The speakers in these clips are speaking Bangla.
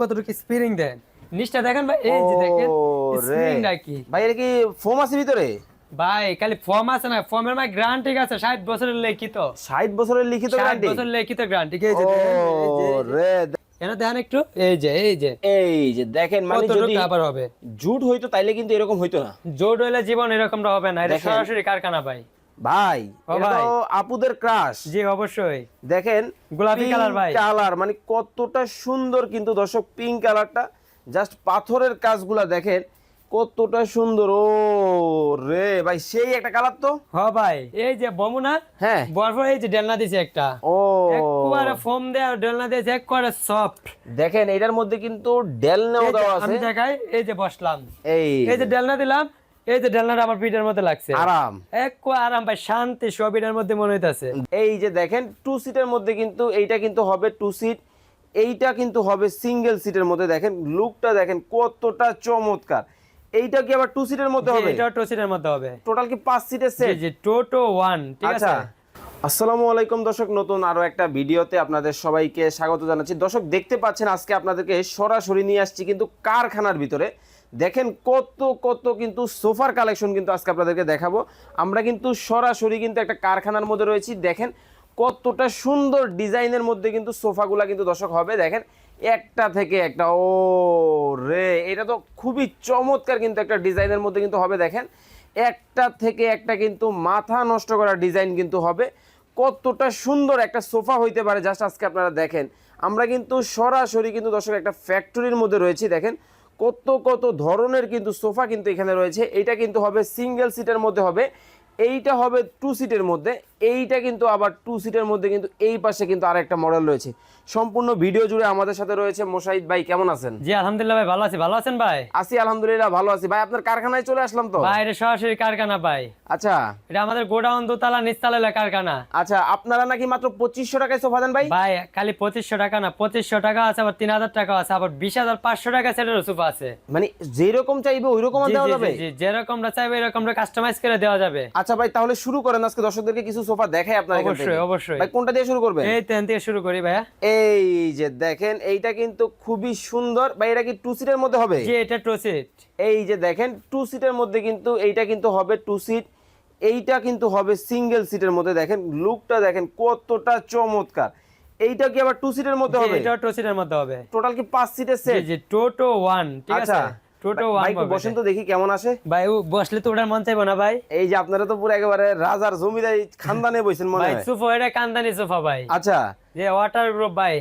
কতটুকু স্প্রিং দেন? নিচটা দেখেন ভাই এই যে দেখেন স্প্রিং নাকি? ভাই এটা কি ফোম আছে ভিতরে? ভাই খালি ফর্ম আছে না ফর্মের মাই গ্যারান্টি আছে 60 বছরের লিখিত। 60 বছরের লিখিত 60 গ্যারান্টি বছরের লিখিত গ্যারান্টি এই যে। রে এনে দেখেন একটু? এই যে এই যে। এই যে দেখেন মানে যদি আবার হবে? জুট হইতো তাইলে কিন্তু এরকম হইতো না। জোর হইলে জীবন এরকমটা হবে না এটা সরাসরি কারখানা ভাই। ভাই আপুদের ক্রাশ জি অবশ্যই। দেখেন গোলাপি কালার ভাই। কালার মানে কতটা সুন্দর কিন্তু দর্শক পিঙ্ক কালারটা জাস্ট পাথরের কাজগুলা দেখেন কতটা সুন্দর। ও রে ভাই সেই একটা কালার তো? হ ভাই এই যে বমুনা হ্যাঁ। বরফর এই যে ডেলনা দিছে একটা। ও। একবারে ফোম দেয়া ডেলনা দিয়েছে একবারে সফট দেখেন এটার মধ্যে কিন্তু ডেলনাও দেওয়া আছে। আমি দেখাই এই যে বসলাম। এই এই যে ডেলনা দিলাম এই যে ডেলনাটা আমার পিঠের মধ্যে লাগছে। আরাম। এক আরাম ভাই শান্তি সবিটার মধ্যে মনে হইতাছে। এই যে দেখেন টু সিটের মধ্যে কিন্তু এইটা কিন্তু হবে টু সিট এইটা কিন্তু হবে সিঙ্গেল সিটের মধ্যে। দেখেন লুকটা দেখেন কতটা চমৎকার। এইটা কি আবার টু সিটের মধ্যে হবে? এটাও টোসিটের মধ্যে হবে। টোটাল কি পাঁচ সিটের সেট জি টোটো ওয়ান ঠিক আচ্ছা। আছে? আসসালামু আলাইকুম দর্শক নতুন আরও একটা ভিডিওতে আপনাদের সবাইকে স্বাগত জানাচ্ছি। দর্শক দেখতে পাচ্ছেন আজকে আপনাদেরকে সরাসরি নিয়ে আসছি কিন্তু কারখানার ভিতরে। দেখেন কত কত কিন্তু সোফার কালেকশন কিন্তু আজকে আপনাদেরকে দেখাবো। আমরা কিন্তু সরাসরি কিন্তু একটা কারখানার মধ্যে রয়েছি। দেখেন কতটা সুন্দর ডিজাইনের মধ্যে কিন্তু সোফাগুলা কিন্তু দর্শক হবে। দেখেন একটা থেকে একটা, ও রে, এটা তো খুবই চমৎকার কিন্তু একটা ডিজাইনের মধ্যে কিন্তু হবে। দেখেন একটা থেকে একটা কিন্তু মাথা নষ্ট করা ডিজাইন কিন্তু হবে। কতটা সুন্দর একটা সোফা হইতে পারে, জাস্ট আজকে আপনারা দেখেন। আমরা কিন্তু সরাসরি কিন্তু দর্শক একটা ফ্যাক্টরির মধ্যে রয়েছি। দেখেন কত কত ধরনের কিন্তু সোফা কিন্তু এখানে রয়েছে। এটা কিন্তু হবে সিঙ্গেল সিটের মধ্যে হবে। এইটা হবে টু সিটের মধ্যে। এইটা কিন্তু আবার টু সিটের মধ্যে কিন্তু এই পাশে কিন্তু আরেকটা মডেল রয়েছে। সম্পূর্ণ ভিডিও জুড়ে আমাদের সাথে রয়েছে মোশাহিদ ভাই কেমন আছেন? জি আলহামদুলিল্লাহ ভাই ভালো আছি। ভালো আছেন ভাই? আছি আলহামদুলিল্লাহ ভালো আছি। ভাই আপনার কারখানায় চলে আসলাম তো? ভাই এটা সরাসরি কারখানা ভাই। আচ্ছা। এটা আমাদের গোডাউন দোতলা নিচতলা কারখানা। আচ্ছা আপনারা নাকি মাত্র পঁচিশশো টাকায় সোফা দেন ভাই? ভাই খালি পঁচিশশো টাকা না পঁচিশশো টাকা আছে আবার তিন হাজার টাকা আছে আবার বিশ হাজার পাঁচশো টাকা সেটার সোফা আছে। মানে যেরকম চাইবে ওই রকম দেওয়া যাবে? জি, যেরকমটা চাইবে এরকমটা কাস্টমাইজ করে দেওয়া যাবে। আচ্ছা ভাই তাহলে শুরু করেন। আজকে দর্শকদেরকে কিছু সোফা দেখাই আপনার অবশ্যই। অবশ্যই। ভাই কোনটা দিয়ে শুরু করবেন? এই তেন থেকে শুরু করি ভাইয়া। এই যে দেখেন এইটা কিন্তু খুবই সুন্দর। ভাই এটা কি টু সিটের মধ্যে হবে? জি এটা টোসিট এই যে দেখেন টু সিটের মধ্যে কিন্তু এইটা কিন্তু হবে টু সিট এইটা কিন্তু হবে সিঙ্গেল সিটের মধ্যে। দেখেন লুকটা দেখেন কতটা চমৎকার। এইটা কি আবার টু সিটের মধ্যে হবে? এটা টু সিটের মধ্যে হবে। টোটাল কি পাঁচ সিটের সেট জি টোটো ওয়ান ঠিক আচ্ছা। আছে? টোটো ভাই বসেন তো দেখি কেমন আসে। ভাই ও বসলে তো ওটার মন চাইব না ভাই। এই যে আপনারা তো পুরো একেবারে রাজার জমিদারি খানদানে বসেন মনে হয়। সোফা এটা কান্দানি সুফা ভাই। আচ্ছা যে ওয়াটার গ্রুপ ভাই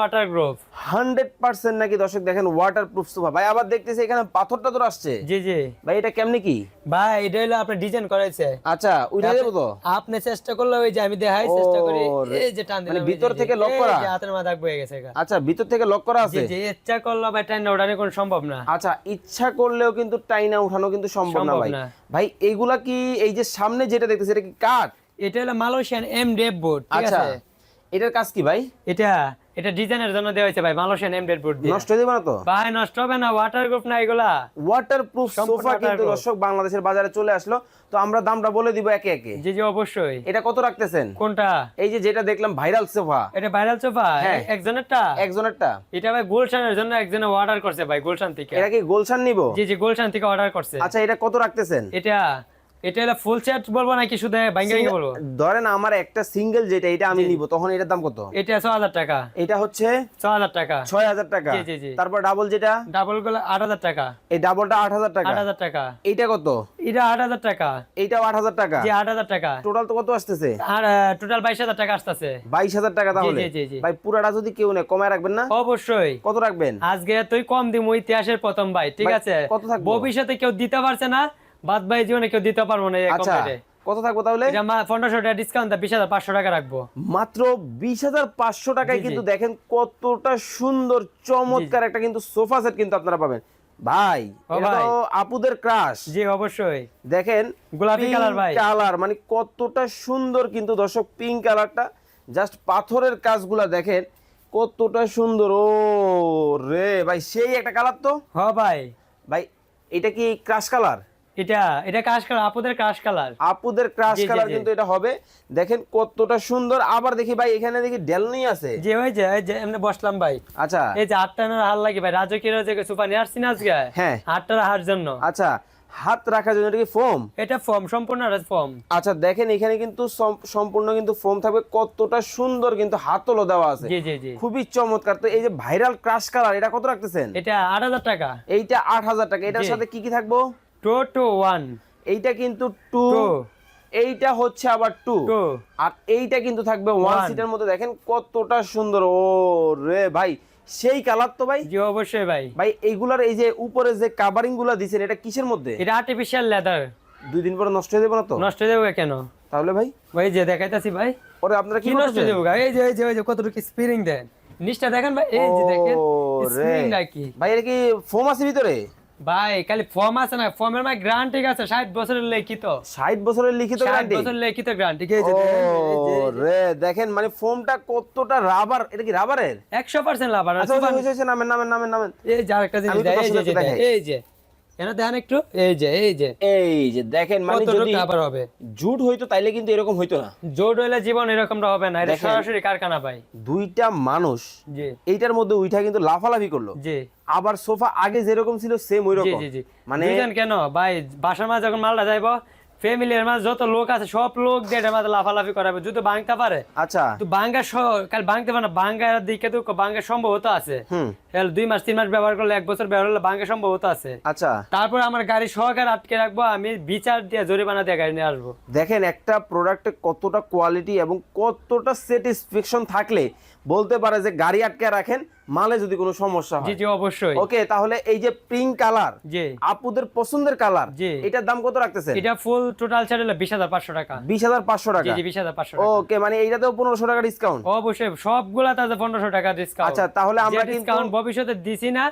ওয়াটার গ্রুপ নাকি দর্শক দেখেন সোফা ভাই আবার দেখতেছি এখানে পাথর টাথর আসছে। জি জি। ভাই এটা কেমনে কি? ভাই এটা হলো ডিজাইন আচ্ছা উঠে যাব তো? আপনি চেষ্টা করলে ওই যে আমি দেখাই চেষ্টা করি। এই যে টান মানে ভিতর থেকে করা? হাতের মাথা গেছে আচ্ছা ভিতর থেকে লক করা আছে? জি ইচ্ছা করলে ভাই ওঠানো কোনো সম্ভব না। আচ্ছা ইচ্ছা করলেও কিন্তু টাইনা উঠানো কিন্তু সম্ভব না ভাই। ভাই এইগুলা কি এই যে সামনে যেটা দেখতেছি এটা কি কাঠ? এটা হলো মালয়েশিয়ান এম ডেভ বোর্ড ঠিক আচ্ছা আছে? এটার কাজ কি ভাই? এটা এটা ডিজাইনের জন্য দেওয়া হয়েছে ভাই মালয়েশিয়ান এম ডেভ বোর্ড দিয়ে। নষ্ট হয়ে যাবে না তো? ভাই নষ্ট হবে না ওয়াটার গ্রুপ না এগুলা। ওয়াটার প্রুফ সোফা কিন্তু দর্শক বাংলাদেশের বাজারে চলে আসলো তো আমরা দামটা বলে দিব একে একে। জি জি অবশ্যই। এটা কত রাখতেছেন? কোনটা? এই যে যেটা দেখলাম ভাইরাল সোফা এটা ভাইরাল সোফা হ্যাঁ। একজনেরটা? একজনেরটা। এটা ভাই গুলশানের জন্য একজনে অর্ডার করছে ভাই গুলশান থেকে। এটা কি গোলশান নিব? জি জি গুলশান থেকে অর্ডার করছে। আচ্ছা এটা কত রাখতেছেন? এটা এটা হলো ফুল সেট বলব নাকি শুধু ভাঙ্গা বলব? ধরেন আমার একটা সিঙ্গেল যেটা এটা আমি নিব তখন এটার দাম কত? এটা ছ হাজার টাকা। এটা হচ্ছে ছ হাজার টাকা। ছয় হাজার টাকা। জি, জি। তারপর ডাবল যেটা? ডাবলগুলো আট হাজার টাকা। এই ডাবলটা আট হাজার টাকা। আট হাজার টাকা। এইটা কত? এটা আট হাজার টাকা। এইটাও আট হাজার টাকা। জি আট হাজার টাকা। টোটাল তো কত আসতেছে? আর টোটাল বাইশ হাজার টাকা আসতেছে। বাইশ হাজার টাকা তাহলে। ভাই পুরাটা যদি কেউ নেয় কমায় রাখবেন না? অবশ্যই। কত রাখবেন? আজকে তুই কম দিমু ইতিহাসের প্রথম ভাই ঠিক আছে? কত থাকব? ভবিষ্যতে কেউ দিতে পারছে না বাদ ভাই জীবনে কেউ দিতে পারব না এই আচ্ছা। কত থাকব তাহলে? পনেরোশো টাকা ডিসকাউন্ট বিশ হাজার পাঁচশো টাকা রাখব। মাত্র বিশ হাজার পাঁচশো টাকায়। কিন্তু দেখেন কতটা সুন্দর চমৎকার একটা কিন্তু সোফা সেট কিন্তু আপনারা পাবেন। ভাই আপুদের ক্রাশ জি অবশ্যই। দেখেন গোলাপি কালার ভাই। কালার মানে কতটা সুন্দর কিন্তু দর্শক পিঙ্ক কালারটা জাস্ট পাথরের কাজগুলা দেখেন কতটা সুন্দর। ও রে ভাই সেই একটা কালার তো? হ ভাই। ভাই এটা কি ক্রাশ কালার এটা এটা কাশ কালার আপুদের কাশ কালার আপুদের ক্রাশ কালার কিন্তু এটা হবে। দেখেন কতটা সুন্দর। আবার দেখি ভাই এখানে দেখি ডেলনি আছে। যে ওই যে এমনি বসলাম ভাই। আচ্ছা। এই যে আটটা না হার লাগে ভাই। রাজকীয় যে সুপার নিয়ে আসছি না আজকে? হ্যাঁ। আটটা হার জন্য। আচ্ছা হাত রাখার জন্য এটা কি ফোম এটা সম্পূর্ণ আচ্ছা দেখেন এখানে কিন্তু সম্পূর্ণ কিন্তু ফোম থাকবে। কতটা সুন্দর কিন্তু হাতলও দেওয়া আছে। জি জি জি। খুবই চমৎকার। তো এই যে ভাইরাল ক্রাশ কালার এটা কত রাখতেছেন? এটা আট হাজার টাকা। এইটা আট হাজার টাকা। এটার সাথে কি কি থাকব? টু টু ওয়ান এইটা কিন্তু টু এইটা হচ্ছে আবার টু আর এইটা কিন্তু থাকবে ওয়ান সিটের মধ্যে। দেখেন কতটা সুন্দর। ও রে ভাই সেই কালার তো ভাই। জি অবশ্যই ভাই। ভাই এইগুলার এই যে উপরে যে কাভারিংগুলা দিছেন এটা কিসের মধ্যে? এটা আর্টিফিশিয়াল লেদার দুই দিন পরে নষ্ট হয়ে যাবে না তো? নষ্ট হয়ে যাবে কেন? তাহলে ভাই? ভাই যে দেখাইতাছি ভাই। ওরে আপনারা কি নষ্ট হয়ে যাবে এই যে এই যে এই যে কতটুকু স্পিরিং দেন। নিচটা দেখেন ভাই এই যে দেখেন স্পিরিং নাকি? ভাই এটা কি ফোম আছে ভিতরে? ভাই খালি ফর্ম আছে না ফর্মের মাই গ্যারান্টি আছে 60 বছরের লিখিত। ষাট বছরের লিখিত 60 বছরের লিখিত গ্যারান্টি এই যে রে দেখেন মানে ফোমটা কতটা রাবার এটা কি রাবারের 100% লাভ আর আচ্ছা যে নামেন নামেন নামেন নামেন। এই যে আরেকটা জিনিস এই যে। এই যে এখানে দেখেন একটু? এই যে এই যে। এই যে দেখেন মানে যদি আবার হবে? জুট হইতো তাইলে কিন্তু এরকম হইতো না। জুট হইলে জীবন এরকমটা হবে না এটা সরাসরি কারখানা ভাই। দুইটা মানুষ জি। এইটার মধ্যে উইঠা কিন্তু লাফালাফি করল। জি। আবার সোফা আগে যেরকম ছিল সেম ওই রকম মানে কেন? ভাই বাসার মাঝে যখন মালটা যাইবো ফ্যামিলির মাঝে যত লোক আছে সব লোক দিয়ে এটার মাঝে লাফালাফি করাবে। যদি ভাঙতে পারে আচ্ছা। তো ভাঙ্গা কাল ভাঙতে পারে না ভাঙ্গার দিকে তো ভাঙ্গার সম্ভবত আছে। দুই মাস তিন মাস ব্যবহার করলে এক বছর ব্যবহার করলে সম্ভবত আছে। আচ্ছা। তারপর আমার গাড়ি সহকারে আটকে রাখব আমি বিচার দিয়ে জরিমানা দিয়ে গাড়ি নিয়ে আসব। দেখেন একটা প্রোডাক্টে কতটা কোয়ালিটি এবং কতটা স্যাটিসফ্যাকশন থাকলে বলতে পারে যে গাড়ি আটকে রাখেন মালে যদি কোনো সমস্যা হয়। জি অবশ্যই। ওকে তাহলে এই যে পিঙ্ক কালার জি। আপুদের পছন্দের কালার জি। এটার দাম কত রাখতেছেন? এটা ফুল টোটাল ছাড় হলো বিশ হাজার পাঁচশো টাকা। বিশ হাজার পাঁচশো জি টাকা। জি বিশ হাজার পাঁচশো টাকা। ওকে মানে এইটাতেও পনেরোশো টাকা ডিসকাউন্ট অবশ্যই সবগুলা তাতে পনেরোশো টাকা ডিসকাউন্ট আচ্ছা তাহলে আমরা ডিসকাউন্ট ভবিষ্যতে দিছি না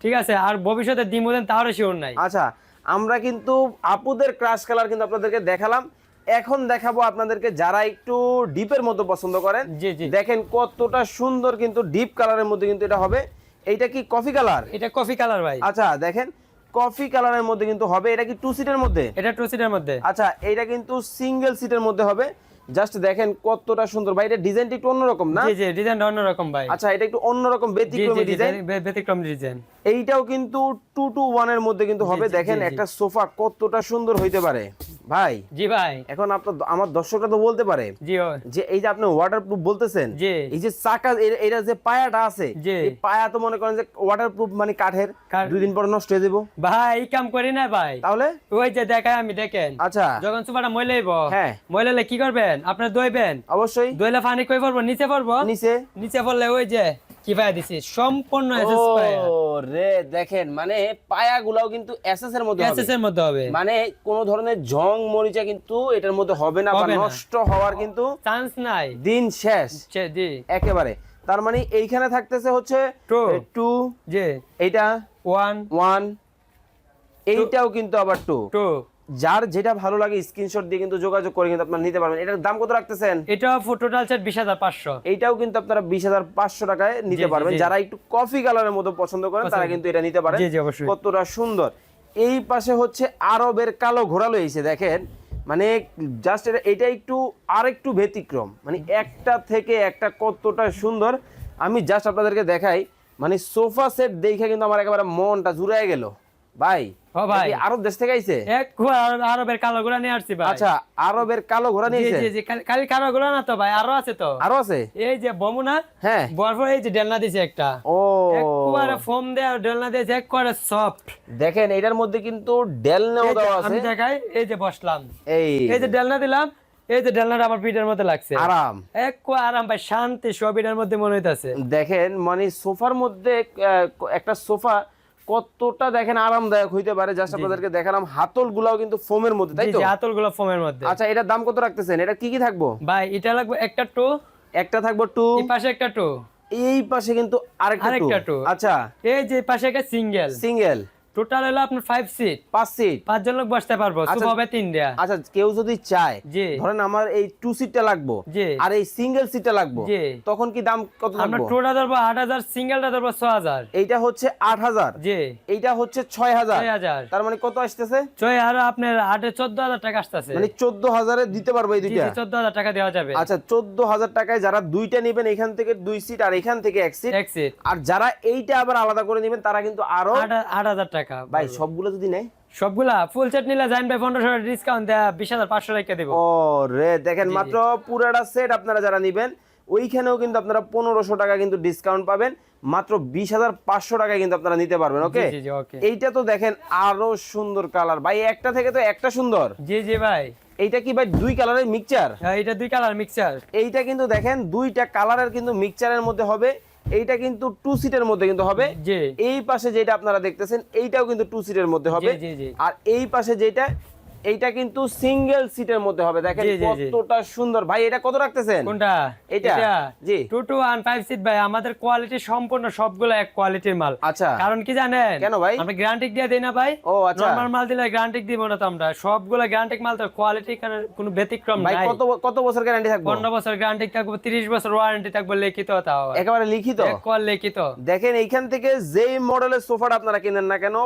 ঠিক আছে? আর ভবিষ্যতে দিমু দেন তারও শিওর নাই। আচ্ছা আমরা কিন্তু আপুদের ক্রাশ কালার কিন্তু আপনাদেরকে দেখালাম। এখন দেখাবো আপনাদেরকে যারা একটু ডিপের মধ্যে পছন্দ করেন। জি জি। দেখেন কতটা সুন্দর কিন্তু ডিপ কালারের মধ্যে কিন্তু এটা হবে। এইটা কি কফি কালার এটা কফি কালার ভাই। আচ্ছা দেখেন কফি কালারের মধ্যে কিন্তু হবে। এটা কি টু সিটের মধ্যে? এটা টু সিটের মধ্যে। আচ্ছা এটা কিন্তু সিঙ্গেল সিটের মধ্যে হবে। জাস্ট দেখেন কতটা সুন্দর। ভাই এটা ডিজাইনটা একটু অন্যরকম না? জি জি ডিজাইনটা অন্যরকম ভাই। আচ্ছা এটা একটু অন্যরকম ব্যতিক্রমী ডিজাইন ব্যতিক্রমী ডিজাইন এইটাও কিন্তু টু টু ওয়ানের মধ্যে কিন্তু হবে। দেখেন। একটা সোফা কতটা সুন্দর হইতে পারে। ভাই জি ভাই। এখন আপনার আমার দর্শকরা তো বলতে পারে জি যে এই যে আপনি ওয়াটারপ্রুফ বলতেছেন জি। এই যে চাকা এরা যে পায়াটা আছে জি। এই পায়া তো মনে করেন যে ওয়াটারপ্রুফ মানে কাঠের কাঠ- দুই দিন পরে নষ্ট হয়ে যাব ভাই এই কাম করি না ভাই। তাহলে? ওই যে দেখায় আমি দেখেন। আচ্ছা। যখন সুপারটা ময়লাইব হ্যাঁ। ময়লালে কি করবেন? আপনার দইবেন অবশ্যই। দইলে পানি কই পড়ব? নিচে পড়ব? নিচে। নিচে পড়লে ওই যে কি পায়া দিছি? সম্পূর্ণ এসএস পায়া। রে দেখেন মানে পায়া গুলাও কিন্তু এসএস এর মধ্যে হবে। এসএস এর মধ্যে হবে। মানে কোন ধরনের জং মরিচা কিন্তু এটার মধ্যে হবে না বা নষ্ট হওয়ার কিন্তু চান্স নাই। দিন শেষ। জি একেবারে। তার মানে এইখানে থাকতেছে হচ্ছে Two. টু জি। এইটা ওয়ান ওয়ান এইটাও কিন্তু আবার টু টু যার যেটা ভালো লাগে স্ক্রিনশট দিয়ে কিন্তু যোগাযোগ করে কিন্তু আপনারা নিতে পারবেন। এটার দাম কত রাখতেছেন? এটা টোটাল সেট বিশ হাজার পাঁচশো। এইটাও কিন্তু আপনারা বিশ হাজার পাঁচশো টাকায় নিতে পারবেন। যারা একটু কফি কালারের মতো পছন্দ করেন তারা কিন্তু এটা নিতে পারেন। কতটা সুন্দর। এই পাশে হচ্ছে আরবের কালো ঘোড়া লইছে দেখেন। মানে জাস্ট এটা এটা একটু আরেকটু ব্যতিক্রম। মানে একটা থেকে একটা কতটা সুন্দর। আমি জাস্ট আপনাদেরকে দেখাই। মানে সোফা সেট দেখে কিন্তু আমার একেবারে মনটা জুড়ায় গেল। ভাই ভাই। আরব দেশ থেকে আইছে? আরবের কালো গুলা নিয়ে আসছি ভাই। আচ্ছা আরবের কালো ঘোড়া জি জি জি খালি- খালি কালো গুলা না তো ভাই আরও আছে তো। আরও আছে? এই যে বমুনা হ্যাঁ। বরফর এই যে ডেলনা দিছে একটা। ও। একবারে ফোম দেয়া ডেলনা দিয়েছে একবারে সফট। দেখেন এটার মধ্যে কিন্তু ডেল দেওয়া আছে। আমি দেখাই এই যে বসলাম। এই। এই যে ডেলনা দিলাম এই যে ডেলনাটা আমার পিঠের মধ্যে লাগছে। আরাম। এক আরাম ভাই শান্তি সবিটার মধ্যে মনে হইতাছে। দেখেন মানে সোফার মধ্যে একটা সোফা কতটা দেখেন আরামদায়ক হইতে পারে জাস্ট আপনাদেরকে দেখালাম হাতল গুলাও কিন্তু ফোমের মধ্যে তাই তো? হাতলগুলা ফোমের মধ্যে। আচ্ছা এটার দাম কত রাখতেছেন? এটা কি কি থাকব? ভাই এটা লাগবে একটা টু। একটা থাকব টু। এই পাশে একটা টু। এই পাশে কিন্তু আরেকটা টু। আচ্ছা। এই যে পাশে একটা সিঙ্গেল। সিঙ্গেল। টোটাল হলো আপনার ফাইভ সিট পাঁচ সিট পাঁচজন লোক বসতে পারব আচ্ছা। সুপ হবে তিনটা আচ্ছা কেউ যদি চায় ধরেন আমার এই টু সিটটা লাগবো আর এই সিঙ্গেল সিটটা লাগবো তখন কি দাম কত আমরা থাকব টোটা ধরবো আট হাজার সিঙ্গেলটা ধরবো ছ হাজার। এইটা হচ্ছে আট হাজার। জি। এইটা হচ্ছে ছয় হাজার। তার মানে কত আসতেছে? ছয় আর আপনার আটে চোদ্দ হাজার টাকা আসতেছে। মানে চোদ্দ হাজারে দিতে পারব এই দুইটা চোদ্দ হাজার টাকা দেওয়া যাবে। আচ্ছা চোদ্দ হাজার টাকায় যারা দুইটা নেবেন এখান থেকে দুই সিট আর এখান থেকে এক সিট এক সিট আর যারা এইটা আবার আলাদা করে নেবেন তারা কিন্তু আরও আট আট হাজার টাকা ভাই সবগুলো যদি নেয়? সবগুলা ফুল সেট নিলে জাইন ভাই পনেরোশো ডিসকাউন্ট দেয়া বিশ হাজার পাঁচশো টাকা দেবো। ও রে দেখেন মাত্র পুরাটা সেট আপনারা যারা নিবেন ওইখানেও কিন্তু আপনারা পনেরোশো টাকা কিন্তু ডিসকাউন্ট পাবেন মাত্র বিশ হাজার পাঁচশো টাকায় কিন্তু আপনারা নিতে পারবেন ওকে? জি জি ওকে। এইটা তো দেখেন আরও সুন্দর কালার ভাই একটা থেকে তো একটা সুন্দর। জি জি ভাই। এইটা কি ভাই দুই কালারের মিক্সচার হ্যাঁ, এটা দুই কালার মিক্সার এইটা কিন্তু দেখেন দুইটা কালারের কিন্তু মিক্সচারের মধ্যে হবে। এইটা কিন্তু টু সিটের মধ্যে কিন্তু হবে। এই পাশে যেটা আপনারা দেখতেছেন এইটাও কিন্তু টু সিটের মধ্যে হবে। আর এই পাশে যেটা এইটা কিন্তু সিঙ্গেল সিটের মধ্যে হবে। দেখেন। কতটা সুন্দর। ভাই এটা কত রাখতেছেন? কোনটা? এটা? জি। Two two one five seat ভাই আমাদের কোয়ালিটি সম্পূর্ণ সবগুলো এক কোয়ালিটির মাল। আচ্ছা। কারণ কি জানেন? কেন ভাই? আমরা গ্যারান্টি দিয়ে দিই না ভাই। ও আচ্ছা। নরমাল মাল দিলে গ্যারান্টি দিব না তো আমরা। সবগুলো গ্যারান্টি মাল তো কোয়ালিটি কোনো ব্যতিক্রম নাই। ভাই কত কত বছর গ্যারান্টি থাকবে? পনেরো বছর গ্যারান্টি থাকবে তিরিশ বছর ওয়ারেন্টি থাকবে লিখিত তাও। একেবারে লিখিত? এক লিখিত। দেখেন এইখান থেকে যেই মডেলের সোফাটা আপনারা কিনেন না কেন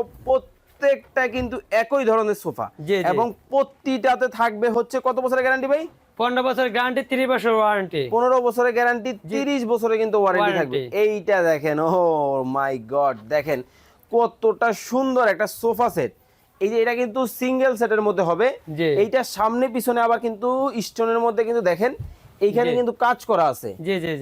প্রত্যেকটা কিন্তু একই ধরনের সোফা। এবং প্রতিটাতে থাকবে হচ্ছে কত বছরের গ্যারান্টি ভাই? পনেরো বছর গ্যারান্টি তিরিশ বছর ওয়ারেন্টি। পনেরো বছরের গ্যারান্টি তিরিশ বছরের কিন্তু ওয়ারেন্টি থাকবে। এইটা দেখেন ও মাই গড দেখেন কতটা সুন্দর একটা সোফা সেট। এই যে এটা কিন্তু সিঙ্গেল সেটের মধ্যে হবে। এইটা সামনে পিছনে আবার কিন্তু স্টোনের মধ্যে কিন্তু দেখেন এইখানে কিন্তু কাজ করা আছে।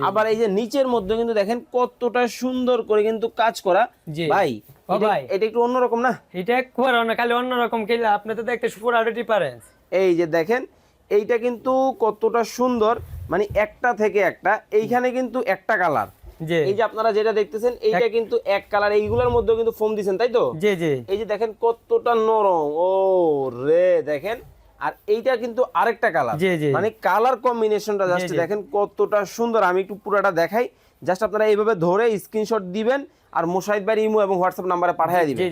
আবার এই যে নিচের মধ্যে কিন্তু দেখেন কতটা সুন্দর করে কিন্তু কাজ করা। ভাই এটা- ভাই। এটা একটু অন্যরকম না? এটা একবার না খালি অন্যরকম খেলে আপনি তো দেখতে পুরো আরও ডিফারেন্স এই যে দেখেন এইটা কিন্তু কতটা সুন্দর। মানে একটা থেকে একটা এইখানে কিন্তু একটা কালার এই যে আপনারা যেটা দেখতেছেন এইটা কিন্তু এক কালার এইগুলোর মধ্যে কিন্তু ফোম দিছেন তাই তো? জি জি। এই যে দেখেন কতটা নরম। ও রে দেখেন। আর এইটা কিন্তু আরেকটা কালার। মানে কালার কম্বিনেশনটা জাস্ট দেখেন কতটা সুন্দর। আমি একটু পুরোটা দেখাই। জাস্ট আপনারা এইভাবে ধরে স্ক্রিনশট দিবেন আর মোশাহিদ ভাই ইমো এবং হোয়াটসঅ্যাপ নাম্বারে পাঠিয়ে দিবেন।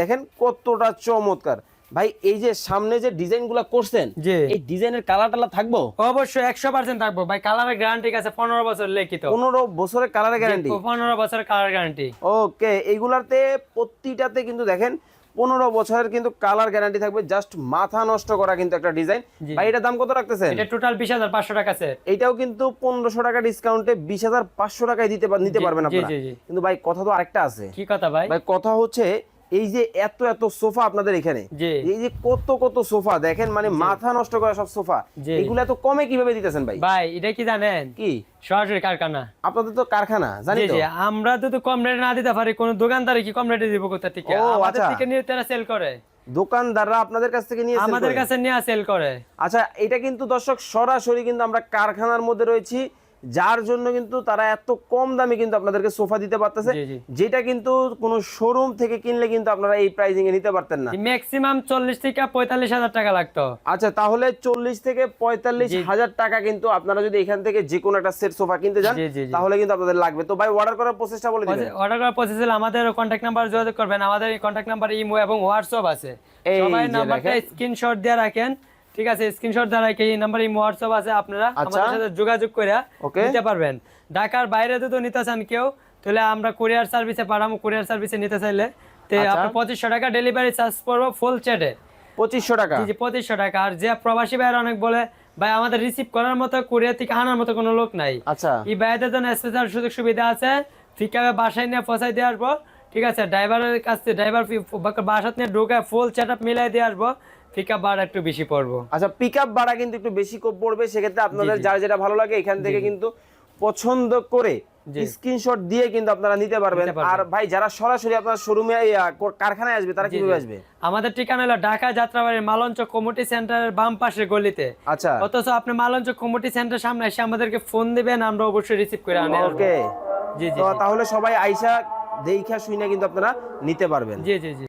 দেখেন কতটা চমৎকার। ভাই এই যে সামনে যে ডিজাইনগুলো করছেন জি। এই ডিজাইনের কালার টালার থাকব? অবশ্যই একশো পার্সেন্ট থাকব। ভাই কালারের গ্যারান্টি আছে পনেরো বছর লিখিত। পনেরো বছরের কালারের গ্যারান্টি পনেরো বছরের কালার গ্যারান্টি ওকে এইগুলাতে প্রতিটাতে কিন্তু দেখেন পনেরো বছরের কিন্তু কালার গ্যারান্টি থাকবে জাস্ট মাথা নষ্ট করা কিন্তু একটা ডিজাইন। ভাই এটা দাম কত রাখতেছেন? এটা টোটাল বিশ হাজার পাঁচশো টাকা সেট এইটাও কিন্তু পনেরোশো টাকা ডিসকাউন্টে বিশ হাজার পাঁচশো টাকায় দিতে নিতে পারবেন আপনারা। কিন্তু ভাই কথা তো আরেকটা আছে। কি কথা ভাই? ভাই কথা হচ্ছে এই যে এত এত সোফা আপনাদের এখানে এই যে কত কত সোফা দেখেন মানে মাথা নষ্ট করা সব সোফা। এগুলা তো কমে কীভাবে দিতেছেন ভাই? ভাই এটা কি জানেন? কি? সরাসরি কারখানা। আপনাদের তো কারখানা জানি তো? আমরা যদি কম রেটে না দিতে পারি কোন দোকানদারে কি কম রেটে দিব কোথা থেকে? আমাদের আচ্ছা। থেকে নিয়ে তারা সেল করে। দোকানদাররা আপনাদের কাছ থেকে নিয়ে আমাদের কাছে নিয়ে সেল করে। আচ্ছা এটা কিন্তু দর্শক সরাসরি কিন্তু আমরা কারখানার মধ্যে রয়েছি। যার জন্য কিন্তু তারা এত কম দামে কিন্তু আপনাদেরকে সোফা দিতে পারতেছে। যেটা কিন্তু কোনো শোরুম থেকে কিনলে কিন্তু আপনারা এই প্রাইজিং এ নিতে পারতেন না। ম্যাক্সিমাম চল্লিশ থেকে পঁয়তাল্লিশ হাজার টাকা লাগতো। আচ্ছা তাহলে চল্লিশ থেকে পঁয়তাল্লিশ। হাজার টাকা কিন্তু আপনারা যদি এখান থেকে যে কোনো একটা সেট সোফা কিনতে যান। তাহলে কিন্তু আপনাদের লাগবে। তো ভাই অর্ডার করার প্রসেসটা বলে দিবেন। অর্ডার করার প্রসেস হলে আমাদের কন্ট্যাক্ট নাম্বার যোগাযোগ করবেন। আমাদের কন্ট্যাক্ট নাম্বার ইমো এবং হোয়াটসঅ্যাপ আছে। সবাই নাম্বারটা স্ক্রিনশট দিয়ে রাখেন। ঠিক আছে স্ক্রিনশট দিয়ে রাখে এই নাম্বার হোয়াটসঅ্যাপ আছে আপনারা আচ্ছা। আমাদের সাথে যোগাযোগ করে নিতে পারবেন। ঢাকার বাইরে যদি নিতে চান কেউ তাহলে আমরা কুরিয়ার সার্ভিসে পাঠাবো কুরিয়ার সার্ভিসে নিতে চাইলে। তো আচ্ছা। আপনি পঁচিশশো টাকা ডেলিভারি চার্জ পড়ব ফুল চেটে পঁচিশশো টাকা? জি পঁচিশশো টাকা। আর যে প্রবাসী ভাইয়ের অনেক বলে ভাই আমাদের রিসিভ করার মতো কুরিয়ার থেকে আনার মতো কোনো লোক নাই। আচ্ছা। এই ভাইদের জন্য স্পেশাল সুযোগ সুবিধা আছে। ফিকাবে বাসায় নিয়ে পৌঁছাই দিয়ে আসব। ঠিক আছে ড্রাইভারের কাছ ড্রাইভার বাসাত নিয়ে ঢুকে ফুল সেট আপ মিলাই দিয়ে আসব। ফিকা ভাড়া একটু বেশি পড়ব। আচ্ছা পিক আপ ভাড়া কিন্তু একটু বেশি পড়বে সেক্ষেত্রে আপনাদের যার যেটা ভালো লাগে এখান থেকে কিন্তু পছন্দ করে স্ক্রিনশট দিয়ে কিন্তু আপনারা নিতে পারবেন। আর ভাই যারা সরাসরি আপনার শোরুমে কারখানায় আসবে তারা কীভাবে আসবে? আমাদের ঠিকানা হলো ঢাকা যাত্রাবাড়ির মালঞ্চ কমিটি সেন্টারের বাম পাশের গলিতে। আচ্ছা। অথচ আপনি মালঞ্চ কমিটি সেন্টার সামনে এসে আমাদেরকে ফোন দিবেন আমরা অবশ্যই রিসিভ করে আনি। ওকে জি জি। তাহলে সবাই আইসা দেখা শুনে কিন্তু আপনারা নিতে পারবেন। জি জি জি।